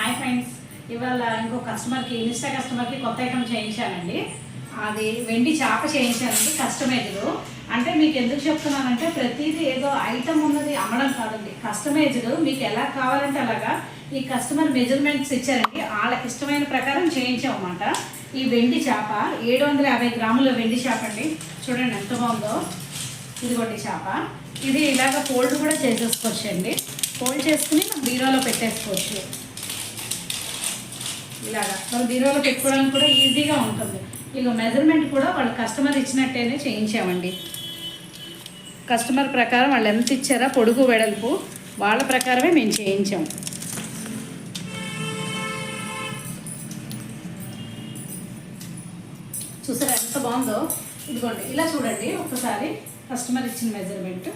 Hi friends ఇవాళ ఇంకో కస్టమర్కి ఇన్స్టా కస్టమర్కి కొత్త ఐటమ్ చేయించానండి. అది వెండి చేప చేయించానండి కస్టమైజ్డ్ అంటే మీకు ఎందుకు చెప్తున్నానంటే ప్రతిదీ ఏదో ఐటమ్ ఉన్నది అమ్మడం కాదండి. కస్టమైజ్డ్ మీకు ఎలా కావాలంటే అలాగా ఈ కస్టమర్ మెజర్మెంట్స్ ఇచ్చారండి. వాళ్ళకి ఇష్టమైన ప్రకారం చేయించామన్నమాట. ఈ వెండి చేప ఏడు వందల యాభై గ్రాముల వెండి చేప అండి. చూడండి ఎంత బాగుందో. ఇదిగోండి చేప. ఇది ఇలాగ ఫోల్డ్ కూడా చేసేసుకోవచ్చు అండి ఫోల్డ్ చేసుకుని మనం బీరోలో పెట్టేసుకోవచ్చు. ఇలాగా. మనం బీరోలో పెట్టుకోవడానికి కూడా ఈజీగా ఉంటుంది. ఇక మెజర్మెంట్ కూడా వాళ్ళు కస్టమర్ ఇచ్చినట్టేనే చేయించామండి. కస్టమర్ ప్రకారం వాళ్ళు ఎంత ఇచ్చారా పొడుగు వెడల్పు వాళ్ళ ప్రకారమే మేము చేయించాం. చూసారా ఎంత బాగుందో? ఇదిగోండి ఇలా చూడండి. ఒకసారి కస్టమర్ ఇచ్చిన మెజర్మెంట్